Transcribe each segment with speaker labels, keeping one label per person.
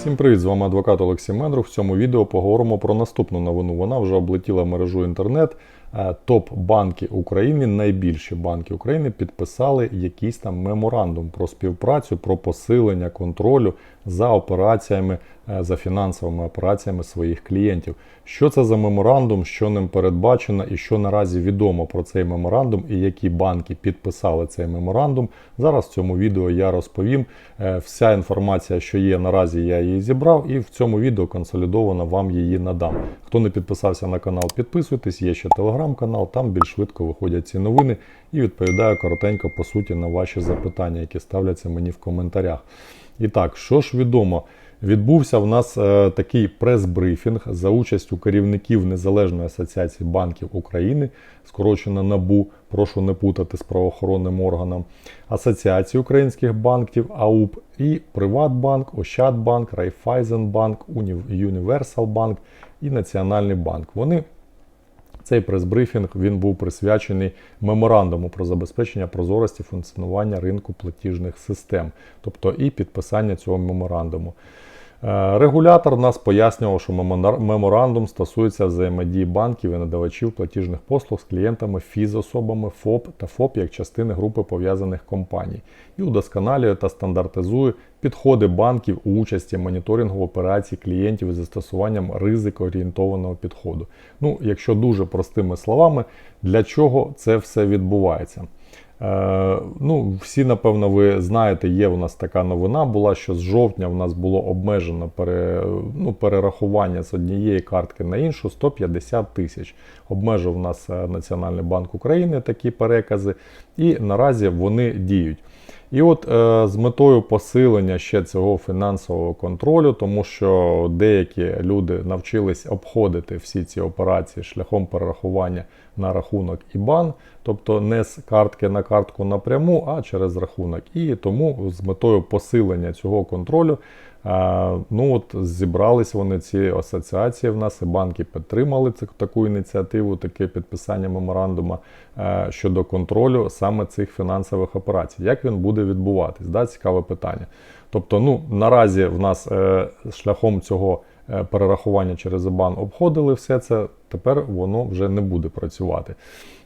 Speaker 1: Всім привіт, з вами адвокат Олексій Мендрух. В цьому відео поговоримо про наступну новину. Вона вже облетіла мережу інтернет. Е, Топ-банки України, найбільші банки України підписали якийсь там меморандум про співпрацю, про посилення контролю за операціями, е, за фінансовими операціями своїх клієнтів. Що це за меморандум, що ним передбачено і що наразі відомо про цей меморандум, і які банки підписали цей меморандум. Зараз в цьому відео я розповім. Е, Вся інформація, що є наразі, я її зібрав, і в цьому відео консолідовано вам її надам. Хто не підписався на канал, підписуйтесь, є ще телеграм-канал, там більш швидко виходять ці новини і відповідаю коротенько по суті на ваші запитання, які ставляться мені в коментарях. І так, що ж відомо? Відбувся в нас е, такий прес-брифінг за участю керівників Незалежної асоціації банків України, скорочено НАБУ, прошу не путати з правоохоронним органом, Асоціації українських банків АУП і Приватбанк, Ощадбанк, Райфайзенбанк, Універсалбанк і Національний банк. Вони цей прес-брифінг він був присвячений меморандуму про забезпечення прозорості функціонування ринку платіжних систем, тобто і підписання цього меморандуму. Е, Регулятор нас пояснював, що меморандум стосується взаємодії банків і надавачів платіжних послуг з клієнтами, фізособами, ФОП та ФОП як частини групи пов'язаних компаній і удосконалює та стандартизує підходи банків у участі моніторингу операцій клієнтів із застосуванням ризикоорієнтованого підходу. Ну, якщо дуже простими словами, для чого це все відбувається? Е, ну, всі, напевно, ви знаєте, є у нас така новина була, що з жовтня в нас було обмежено пере, ну, перерахування з однієї картки на іншу 150 тисяч. Обмежив нас е, Національний банк України такі перекази, і наразі вони діють. І от е, з метою посилення ще цього фінансового контролю, тому що деякі люди навчились обходити всі ці операції шляхом перерахування на рахунок IBAN, тобто не з картки на картку напряму, а через рахунок. І тому з метою посилення цього контролю. е, Ну от зібрались вони ці асоціації в нас і банки підтримали таку ініціативу, таке підписання меморандуму е, щодо контролю саме цих фінансових операцій. Як він буде відбуватись? Да, цікаве питання. Тобто, ну наразі в нас е, шляхом цього перерахування через ІБАН обходили все це. Тепер воно вже не буде працювати.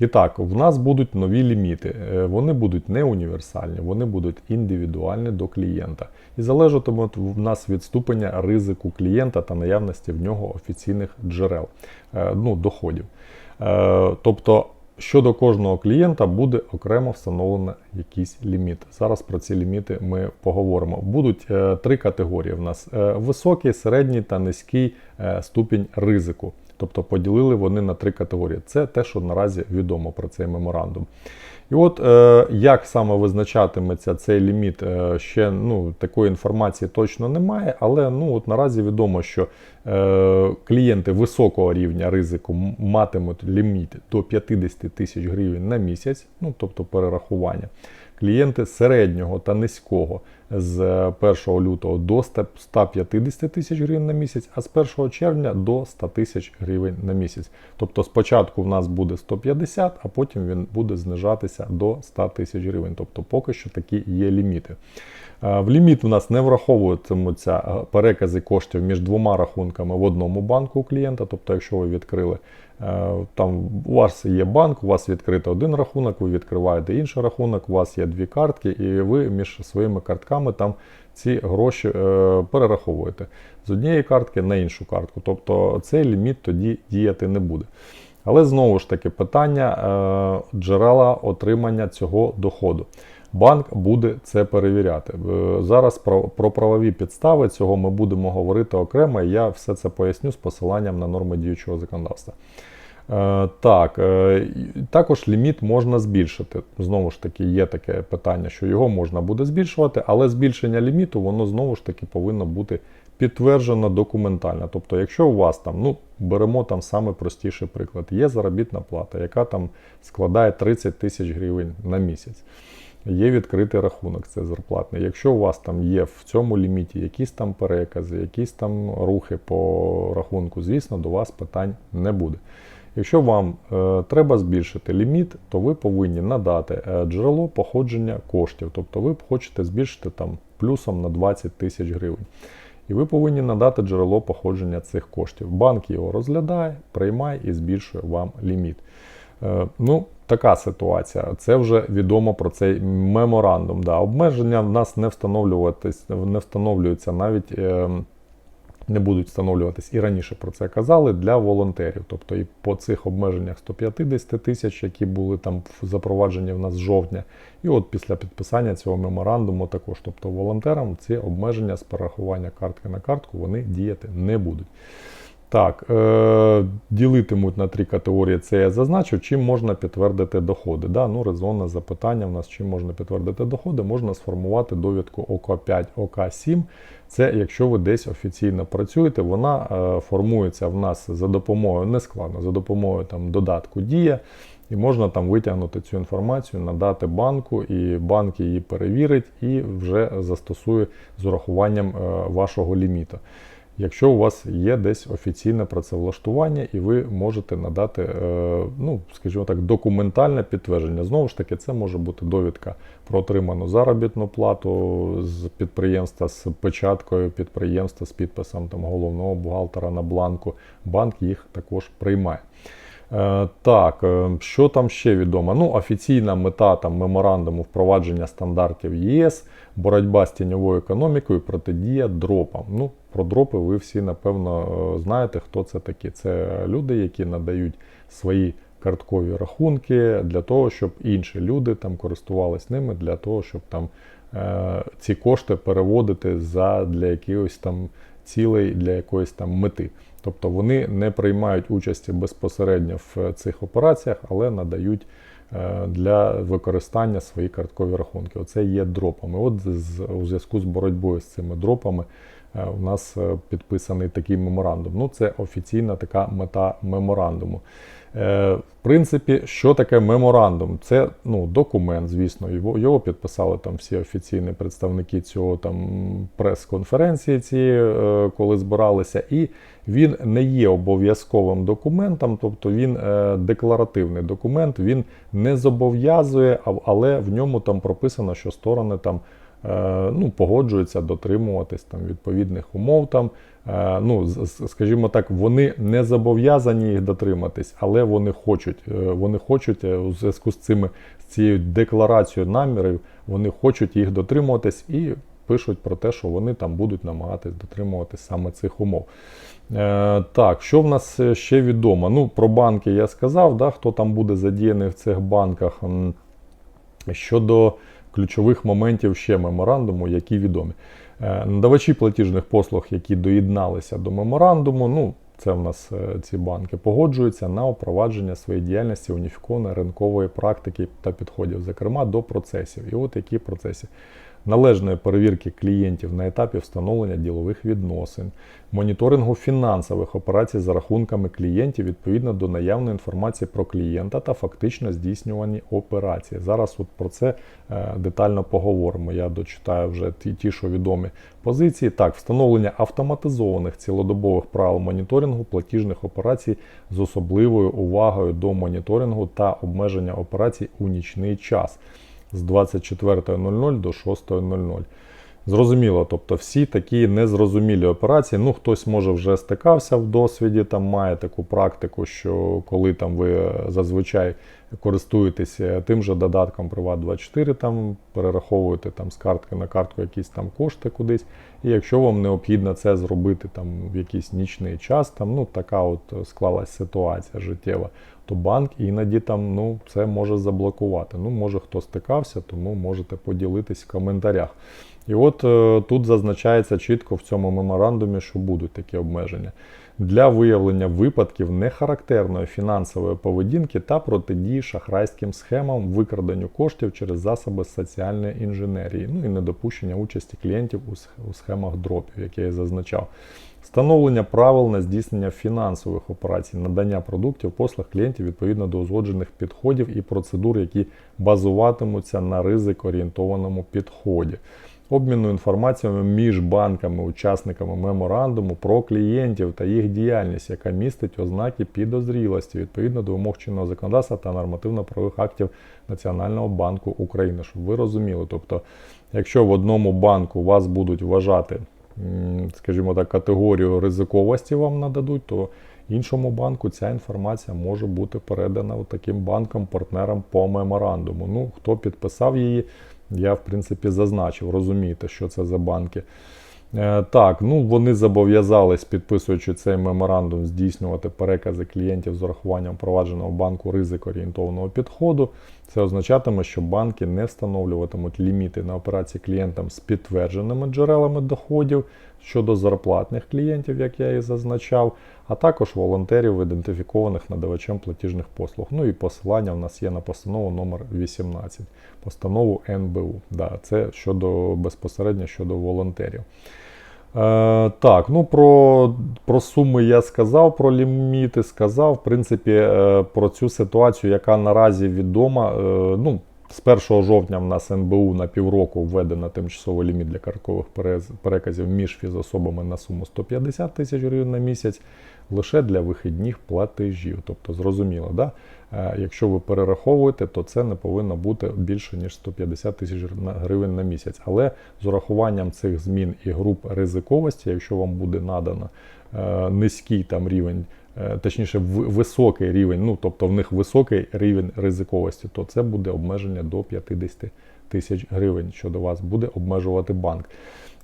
Speaker 1: І так, в нас будуть нові ліміти. Е, Вони будуть не універсальні, вони будуть індивідуальні до клієнта. І залежатимуть в нас від ступеня ризику клієнта та наявності в нього офіційних джерел е, ну, доходів. Е, Тобто щодо кожного клієнта буде окремо встановлено якийсь ліміт. Зараз про ці ліміти ми поговоримо. Будуть е, три категорії в нас: Е, високий, середній та низький е, ступінь ризику. Тобто поділили вони на три категорії. Це те, що наразі відомо про цей меморандум. І от е, як саме визначатиметься цей ліміт, е, ще ну, такої інформації точно немає, але ну, от наразі відомо, що е, клієнти високого рівня ризику матимуть ліміт до 50 тисяч гривень на місяць, ну тобто перерахування. Клієнти середнього та низького з е, 1 лютого до 150 тисяч гривень на місяць, а з 1 червня до 100 тисяч гривень на місяць. Тобто спочатку в нас буде 150, а потім він буде знижатися до 100 тисяч гривень. Тобто поки що такі є ліміти. Е, В ліміт у нас не враховуватимуться е, перекази коштів між двома рахунками в одному банку у клієнта. Тобто, якщо ви відкрили там у вас є банк, у вас відкрито один рахунок, ви відкриваєте інший рахунок, у вас є дві картки, і ви між своїми картками там ці гроші е, перераховуєте з однієї картки на іншу картку. Тобто цей ліміт тоді діяти не буде. Але знову ж таки питання е, джерела отримання цього доходу. Банк буде це перевіряти. Е, Зараз про, про правові підстави цього ми будемо говорити окремо. і Я все це поясню з посиланням на норми діючого законодавства. Е, Так, е, також ліміт можна збільшити. Знову ж таки, є таке питання, що його можна буде збільшувати, але збільшення ліміту воно знову ж таки повинно бути підтверджено документально. Тобто, якщо у вас там, ну беремо там саме простіший приклад, є заробітна плата, яка там складає 30 тисяч гривень на місяць. Є відкритий рахунок, це зарплатний. Якщо у вас там є в цьому ліміті якісь там перекази, якісь там рухи по рахунку, звісно, до вас питань не буде. Якщо вам е, треба збільшити ліміт, то ви повинні надати е, джерело походження коштів. Тобто ви хочете збільшити там плюсом на 20 тисяч гривень. і ви повинні надати джерело походження цих коштів. Банк його розглядає, приймає і збільшує вам ліміт. Е, Ну, така ситуація. Це вже відомо про цей меморандум. Да. Обмеження в нас не не встановлюються навіть. Е, не будуть встановлюватись і раніше про це казали для волонтерів. Тобто і по цих обмеженнях 150 тисяч, які були там запроваджені в нас з жовтня, і от після підписання цього меморандуму також. Тобто волонтерам ці обмеження з перерахування картки на картку вони діяти не будуть. Так, е, ділитимуть на три категорії. Це я зазначив, чим можна підтвердити доходи. Да? Ну, Резонне запитання в нас, чим можна підтвердити доходи, можна сформувати довідку ОК5, ОК7. Це якщо ви десь офіційно працюєте, вона е, формується в нас за допомогою, не складно, за допомогою там, додатку Дія. І можна там витягнути цю інформацію, надати банку, і банк її перевірить і вже застосує з урахуванням е, вашого ліміту. Якщо у вас є десь офіційне працевлаштування, і ви можете надати, е, ну, скажімо так, документальне підтвердження. Знову ж таки, це може бути довідка про отриману заробітну плату з підприємства, з печаткою підприємства, з підписом там, головного бухгалтера на бланку. Банк їх також приймає. Е, так, е, що там ще відомо? Ну, офіційна мета там меморандуму впровадження стандартів ЄС, боротьба з тіньовою економікою, протидія дропам. Ну, про дропи ви всі напевно е, знаєте, хто це такі. Це люди, які надають свої карткові рахунки для того, щоб інші люди там користувались ними, для того, щоб там ці кошти переводити за для якихось там цілей, для якоїсь там мети. Тобто вони не приймають участі безпосередньо в цих операціях, але надають е, для використання свої карткові рахунки. Оце є дропами. От у зв'язку з боротьбою з цими дропами е, у нас е, підписаний такий меморандум. Ну, Це офіційна така мета меморандуму. Е, в принципі, що таке меморандум? Це ну, документ, звісно, його його підписали там всі офіційні представники цього там прес-конференції, цієї, е, коли збиралися, і він не є обов'язковим документом, тобто він е, декларативний документ, він не зобов'язує, але в ньому там прописано, що сторони там. Ну, погоджуються дотримуватись там відповідних умов там Е, ну, скажімо так, вони не зобов'язані їх дотриматись, але вони хочуть. Е, вони хочуть е, у зв'язку з цими з цією декларацією намірів, вони хочуть їх дотримуватись і пишуть про те, що вони там будуть намагатись дотримуватись саме цих умов. Е, Так, що в нас ще відомо? Ну, Про банки я сказав, да, хто там буде задіяний в цих банках. Щодо ключових моментів ще меморандуму, які відомі. Е, надавачі платіжних послуг, які доєдналися до меморандуму, ну це в нас е, ці банки погоджуються на впровадження своєї діяльності уніфікованої ринкової практики та підходів, зокрема до процесів. І от які процеси належної перевірки клієнтів на етапі встановлення ділових відносин, моніторингу фінансових операцій за рахунками клієнтів відповідно до наявної інформації про клієнта та фактично здійснювані операції. Зараз от про це е, детально поговоримо. Я дочитаю вже ті, ті, що відомі позиції. Так, встановлення автоматизованих цілодобових правил моніторингу платіжних операцій з особливою увагою до моніторингу та обмеження операцій у нічний час з 24.00 до 6.00. Зрозуміло, тобто всі такі незрозумілі операції. Ну, хтось може вже стикався в досвіді, там має таку практику, що коли там ви зазвичай користуєтеся тим же додатком Privat24, там перераховуєте там з картки на картку якісь там кошти кудись. І якщо вам необхідно це зробити там в якийсь нічний час, там ну така от склалась ситуація життєва, то банк іноді там ну це може заблокувати. Ну, може хто стикався, тому можете поділитись в коментарях. І от е, тут зазначається чітко в цьому меморандумі, що будуть такі обмеження для виявлення випадків нехарактерної фінансової поведінки та протидії шахрайським схемам викраденню коштів через засоби соціальної інженерії, ну і недопущення участі клієнтів у схемах дропів, які я зазначав. Встановлення правил на здійснення фінансових операцій, надання продуктів, послуг клієнтів відповідно до узгоджених підходів і процедур, які базуватимуться на ризик орієнтованому підході обміну інформаціями між банками, учасниками меморандуму про клієнтів та їх діяльність, яка містить ознаки підозрілості відповідно до вимог чинного законодавства та нормативно-правових актів Національного банку України, щоб ви розуміли. Тобто, якщо в одному банку вас будуть вважати скажімо так, категорію ризиковості вам нададуть, то іншому банку ця інформація може бути передана таким банкам, партнерам по меморандуму. Ну, хто підписав її, я в принципі зазначив, розумієте, що це за банки. Е, Так, ну вони зобов'язались, підписуючи цей меморандум, здійснювати перекази клієнтів з урахуванням впровадженого банку ризик-орієнтованого підходу. Це означатиме, що банки не встановлюватимуть ліміти на операції клієнтам з підтвердженими джерелами доходів щодо зарплатних клієнтів, як я і зазначав, а також волонтерів, ідентифікованих надавачем платіжних послуг. Ну і посилання в нас є на постанову номер 18, постанову НБУ. Да, це щодо безпосередньо щодо волонтерів. Е, так, ну про, про суми я сказав, про ліміти сказав. В принципі, е, про цю ситуацію, яка наразі відома. Е, ну, з 1 жовтня в нас НБУ на півроку введено тимчасовий ліміт для карткових переказів між фізособами на суму 150 тисяч гривень на місяць лише для вихідних платежів. Тобто, зрозуміло, да? Е, якщо ви перераховуєте, то це не повинно бути більше ніж 150 тисяч гривень на місяць. Але з урахуванням цих змін і груп ризиковості, якщо вам буде надано е, низький там рівень, точніше, в- високий рівень, ну тобто в них високий рівень ризиковості, то це буде обмеження до 50 тисяч гривень, що до вас буде обмежувати банк.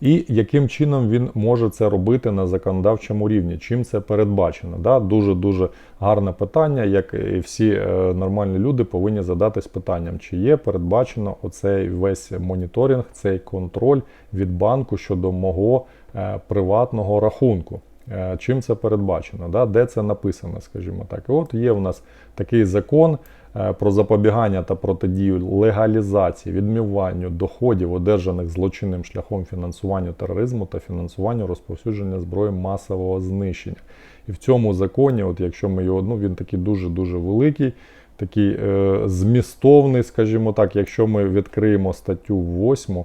Speaker 1: І яким чином він може це робити на законодавчому рівні? Чим це передбачено? Да? Дуже дуже гарне питання, як і всі е, нормальні люди повинні задатись питанням, чи є передбачено оцей весь моніторинг, цей контроль від банку щодо мого е, приватного рахунку. Е, Чим це передбачено? Да? Де це написано, скажімо так. І от є у нас такий закон е, про запобігання та протидію легалізації, відмиванню доходів, одержаних злочинним шляхом фінансуванню тероризму та фінансуванню розповсюдження зброї масового знищення. І в цьому законі, от якщо ми його, ну він такий дуже-дуже великий, такий е, змістовний, скажімо так, якщо ми відкриємо статтю 8,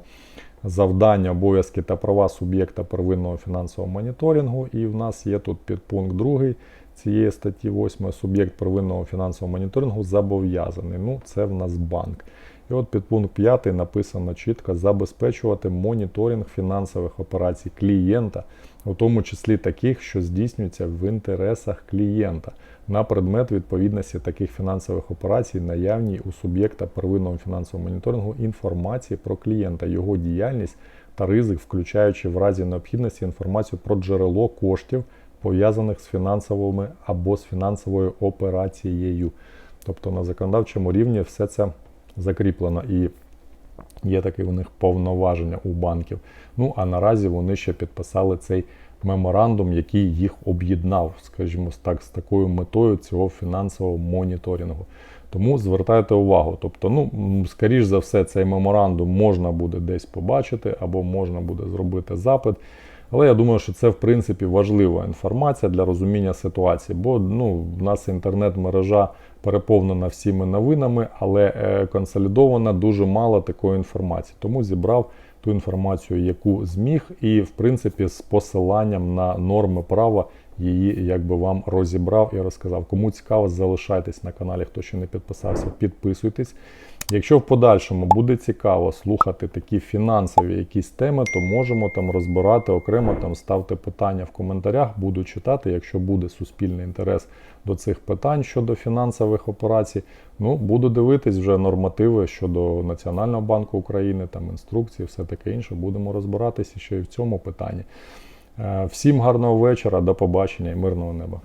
Speaker 1: завдання, обов'язки та права суб'єкта первинного фінансового моніторингу. І в нас є тут підпункт 2 цієї статті 8 суб'єкт первинного фінансового моніторингу зобов'язаний. Ну, це в нас банк. І от підпункт 5 написано чітко забезпечувати моніторинг фінансових операцій клієнта, у тому числі таких, що здійснюються в інтересах клієнта, на предмет відповідності таких фінансових операцій, наявній у суб'єкта первинного фінансового моніторингу інформації про клієнта, його діяльність та ризик, включаючи в разі необхідності інформацію про джерело коштів, пов'язаних з фінансовими або з фінансовою операцією. Тобто на законодавчому рівні все це закріплено і є таке у них повноваження у банків. Ну а наразі вони ще підписали цей меморандум, який їх об'єднав, скажімо так, з такою метою цього фінансового моніторингу. Тому звертайте увагу. Тобто, ну, скоріш за все, цей меморандум можна буде десь побачити, або можна буде зробити запит. Але я думаю, що це в принципі важлива інформація для розуміння ситуації, бо ну, в нас інтернет-мережа переповнена всіми новинами, але е, консолідована дуже мало такої інформації. Тому зібрав ту інформацію, яку зміг, і в принципі з посиланням на норми права її якби вам розібрав і розказав. Кому цікаво, залишайтесь на каналі, хто ще не підписався, підписуйтесь. Якщо в подальшому буде цікаво слухати такі фінансові якісь теми, то можемо там розбирати окремо, там ставте питання в коментарях, буду читати. Якщо буде суспільний інтерес до цих питань щодо фінансових операцій, ну буду дивитись вже нормативи щодо Національного банку України, там інструкції, все таке інше. Будемо розбиратися ще і в цьому питанні. Е, Всім гарного вечора, до побачення і мирного неба.